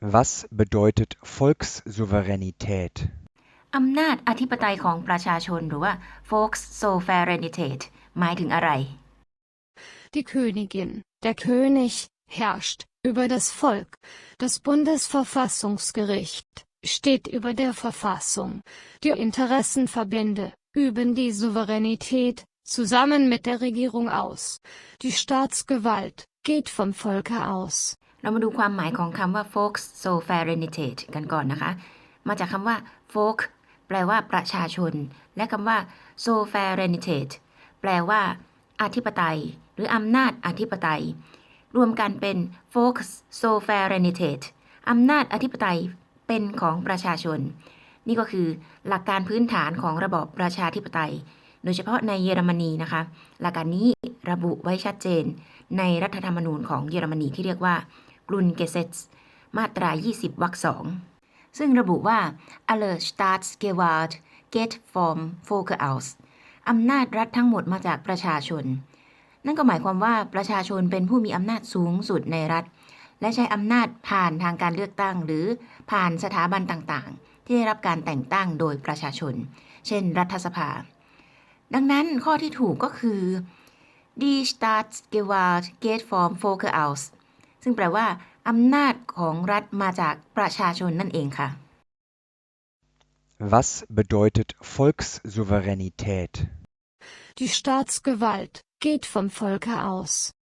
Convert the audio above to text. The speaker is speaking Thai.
Was bedeutet Volkssouveränität? อำนาจอธิปไตยของประชาชนหรือว่า Volkssouveränität หมายถึงอะไร Die Königin, der König, herrscht über das Volk. Das Bundesverfassungsgericht steht über der Verfassung. Die Interessenverbände üben die Souveränität zusammen mit der Regierung aus. Die Staatsgewalt geht vom Volke aus. เรามาดูความหมายของคำว่า Volkssouveränität กันก่อนนะคะ มาจากคำว่า Volk แปลว่าประชาชน และคำว่า Souveränität แปลว่าอธิปไตย หรืออำนาจอธิปไตย รวมกันเป็น Volkssouveränität อำนาจอธิปไตยเป็นของประชาชน นี่ก็คือหลักการพื้นฐานของระบอบประชาธิปไตย โดยเฉพาะในเยอรมนีนะคะ หลักการนี้ระบุไว้ชัดเจนในรัฐธรรมนูญของเยอรมนีที่เรียกว่า Grundgesetz มาตรา 20วรรคสองซึ่งระบุว่า alle Staatsgewalt geht vom Volke aus อำนาจรัฐทั้งหมดมาจากประชาชน นั่นก็หมายความว่าประชาชนเป็นผู้มีอำนาจสูงสุดในรัฐ และใช้อำนาจผ่านทางการเลือกตั้ง หรือผ่านสถาบันต่างๆ ที่ได้รับการแต่งตั้งโดยประชาชน เช่น รัฐสภา ดังนั้นข้อที่ถูกก็คือ Die Staatsgewalt geht vom Volke aus ซึ่งแปลว่า อำนาจของรัฐมาจากประชาชนนั่นเองค่ะ Was bedeutet Volkssouveränität? Die Staatsgewalt geht vom Volke aus.